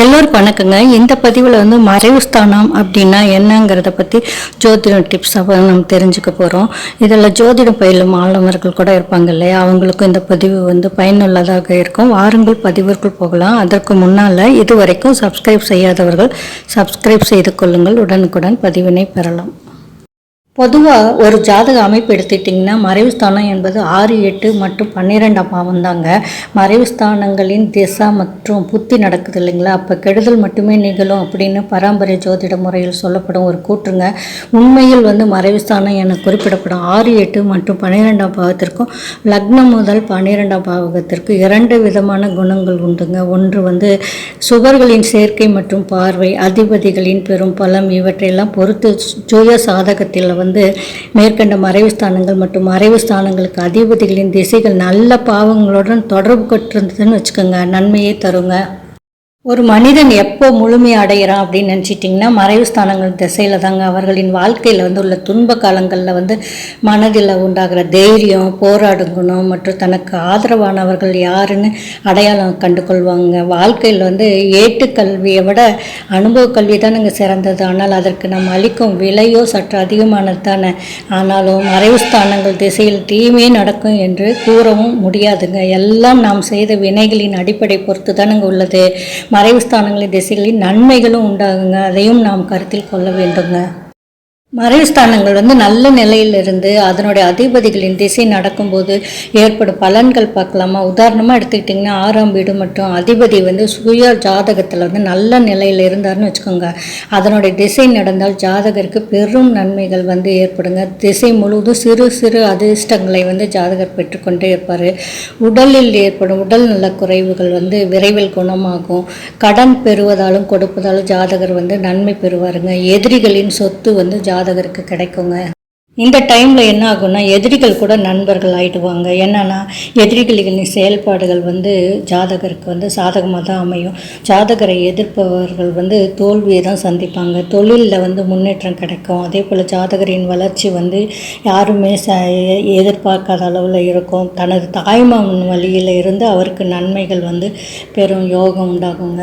எல்லோரும் வணக்கங்க. இந்த பதிவில் வந்து மறைவுஸ்தானம் அப்படின்னா என்னங்கிறத பற்றி ஜோதிடம் டிப்ஸ் நம்ம தெரிஞ்சுக்க போகிறோம் இதில் ஜோதிடம் பயிலும் மாணவர்கள் கூட இருப்பாங்க இல்லையா? அவங்களுக்கும் இந்த பதிவு வந்து பயனுள்ளதாக இருக்கும். வாருங்கள் பதிவிற்குள் போகலாம். அதற்கு முன்னால் இதுவரைக்கும் சப்ஸ்கிரைப் செய்யாதவர்கள் சப்ஸ்கிரைப் செய்து கொள்ளுங்கள். உடனுக்குடன் பதிவினை பெறலாம். பொதுவாக ஒரு ஜாதக அமைப்பு எடுத்துட்டிங்கன்னா மறைவு ஸ்தானம் என்பது ஆறு எட்டு மற்றும் பன்னிரெண்டாம் பாவம் தாங்க. மறைவு ஸ்தானங்களின் திசா மற்றும் புத்தி நடக்குது இல்லைங்களா? அப்போ கெடுதல் மட்டுமே நிகழும் அப்படின்னு பாரம்பரிய ஜோதிட முறையில் சொல்லப்படும் ஒரு கூற்றுங்க. உண்மையில் வந்து மறைவு ஸ்தானம் என குறிப்பிடப்படும் ஆறு எட்டு மற்றும் பன்னிரெண்டாம் பாவத்திற்கும் லக்னம் முதல் பன்னிரெண்டாம் பாவகத்திற்கு இரண்டு விதமான குணங்கள் உண்டுங்க. ஒன்று வந்து சுவர்களின் சேர்க்கை மற்றும் பார்வை அதிபதிகளின் பெரும் பலம் இவற்றையெல்லாம் பொறுத்து ஜோய சாதகத்தில் வந்து மேற்கண்ட மறைவு ஸ்தானங்கள் மற்றும் மறைவு ஸ்தானங்களுக்கு அதிபதிகளின் திசைகள் நல்ல பாவங்களுடன் தொடர்பு கொண்டிருந்ததுன்னு வச்சுக்கோங்க. நன்மையை தருங்க. ஒரு மனிதன் எப்போ முழுமை அடைகிறான் அப்படின்னு நினச்சிட்டிங்கன்னா மறைவு ஸ்தானங்கள் திசையில் தாங்க அவர்களின் வாழ்க்கையில் வந்து உள்ள துன்ப காலங்களில் வந்து மனதில் உண்டாகிற தைரியம் போராடும் குணம் மற்றும் தனக்கு ஆதரவானவர்கள் யாருன்னு அடையாளம் கண்டு கொள்வாங்க வாழ்க்கையில் வந்து ஏட்டுக்கல்வியை விட அனுபவ கல்வி தானுங்க சிறந்தது. ஆனால் அதற்கு நம்ம அளிக்கும் விலையோ சற்று அதிகமானது தானே ஆனாலும் மறைவு ஸ்தானங்கள் திசையில் தீமே நடக்கும் என்று கூறவும் முடியாதுங்க. எல்லாம் நாம் செய்த வினைகளின் அடிப்படை பொறுத்து தானுங்க உள்ளது. மறைவு ஸ்தானங்களின் திசைகளில் நன்மைகளும் உண்டாகுங்க. அதையும் நாம் கருத்தில் கொள்ள வேண்டுங்க. மறைவுஸ்தானங்கள் வந்து நல்ல நிலையிலிருந்து அதனுடைய அதிபதிகளின் திசை நடக்கும்போது ஏற்படும் பலன்கள் பார்க்கலாமா? உதாரணமாக எடுத்துக்கிட்டிங்கன்னா ஆறாம் வீடு மற்றும் அதிபதி வந்து சுய ஜாதகத்தில் வந்து நல்ல நிலையில் இருந்தார்னு வச்சுக்கோங்க. அதனுடைய திசை நடந்தால் ஜாதகருக்கு பெரும் நன்மைகள் வந்து ஏற்படுங்க. திசை முழுவதும் சிறு சிறு அதிர்ஷ்டங்களை வந்து ஜாதகர் பெற்றுக்கொண்டே இருப்பார். உடலில் ஏற்படும் உடல் நல குறைவுகள் வந்து விரைவில் குணமாகும். கடன் பெறுவதாலும் கொடுப்பதாலும் ஜாதகர் வந்து நன்மை பெறுவாருங்க. எதிரிகளின் சொத்து வந்து ஜாதகருக்கு கிடைக்குங்க. இந்த டைமில் என்ன ஆகும்னா எதிரிகள் கூட நண்பர்கள் ஆயிடுவாங்க. என்னன்னா எதிரிகளின் செயல்பாடுகள் வந்து ஜாதகருக்கு வந்து சாதகமாக தான் அமையும். ஜாதகரை எதிர்ப்பவர்கள் வந்து தோல்வியை தான் சந்திப்பாங்க. தொழிலில் வந்து முன்னேற்றம் கிடைக்கும். அதே போல் ஜாதகரின் வளர்ச்சி வந்து யாருமே ச எதிர்பார்க்காத அளவில் இருக்கும். தனது தாய்மாமன் வழியில் இருந்து அவருக்கு நன்மைகள் வந்து பெரும் யோகம் உண்டாகுங்க.